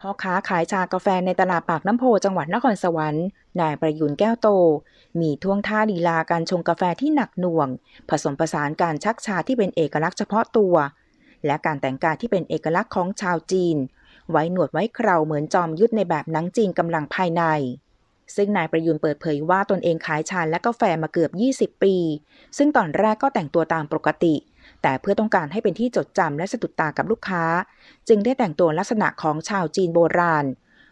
พ่อค้าขายชากาแฟในตลาดปากน้ำโพจังหวัดนครสวรรค์ นายประยุนแก้วโต มีท่วงท่าลีลาการชงกาแฟที่หนักหน่วง ผสมผสานการชักชาที่เป็นเอกลักษณ์เฉพาะตัว และการแต่งกายที่เป็นเอกลักษณ์ของชาวจีน ไว้หนวดไว้เคราเหมือนจอมยุทธในแบบหนังจีนกำลังภายใน ซึ่งนายประยุนเปิดเผยว่าตนเองขายชาและกาแฟมาเกือบ 20 ปี ซึ่งตอนแรกก็แต่งตัวตามปกติ แต่เพื่อต้องการให้เป็นที่จดจำและสะดุดตากับลูกค้า จึงได้แต่งตัวลักษณะของชาวจีนโบราณ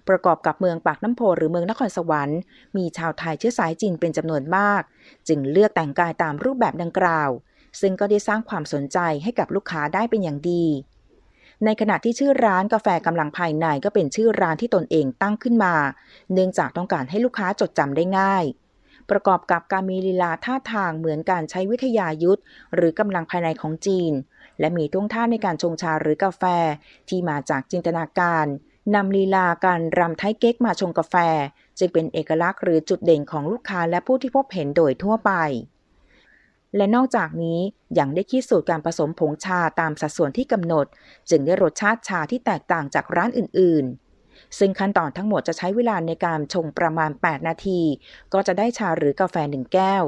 ประกอบกับเมืองปากน้ำโพหรือเมืองนครสวรรค์ มีชาวไทยเชื้อสายจีนเป็นจำนวนมาก จึงเลือกแต่งกายตามรูปแบบดังกล่าว ซึ่งก็ได้สร้างความสนใจให้กับลูกค้าได้เป็นอย่างดีในขณะที่ชื่อร้านกาแฟกำลังภายในก็เป็นชื่อร้านที่ตนเองตั้งขึ้นมา เนื่องจากต้องการให้ลูกค้าจดจำได้ง่าย ประกอบกับการมีลีลาท่าทางเหมือนการใช้วิทยายุทธหรือกำลังภายในของจีน และมีท่วงท่าในการชงชาหรือกาแฟ ที่มาจากจินตนาการนำลีลาการรำไทยเก๊กมาชงกาแฟ จึงเป็นเอกลักษณ์หรือจุดเด่นของลูกค้าและผู้ที่พบเห็นโดยทั่วไป และนอกจากนี้ยังได้คิดสูตรการผสมผงชาตามสัดส่วนที่กำหนด จึงได้รสชาติชาที่แตกต่างจากร้านอื่นๆ ซึ่งขั้นตอนทั้งหมดจะใช้เวลาในการชงประมาณ 8 นาที ก็จะได้ชาหรือกาแฟ 1 แก้ว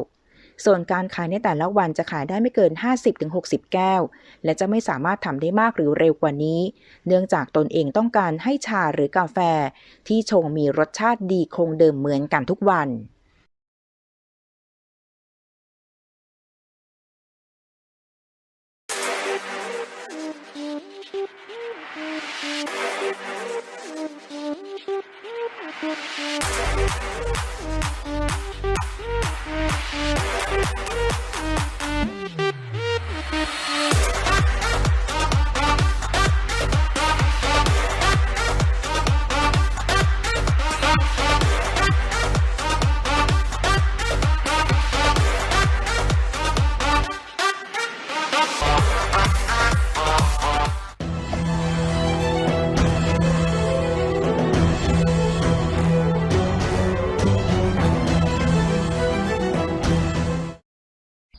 ส่วนการขายในแต่ละวันจะขายได้ไม่เกิน 50-60 แก้ว และจะไม่สามารถทำได้มากหรือเร็วกว่านี้ เนื่องจากตนเองต้องการให้ชาหรือกาแฟ ที่ชงมีรสชาติดีคงเดิมเหมือนกันทุกวัน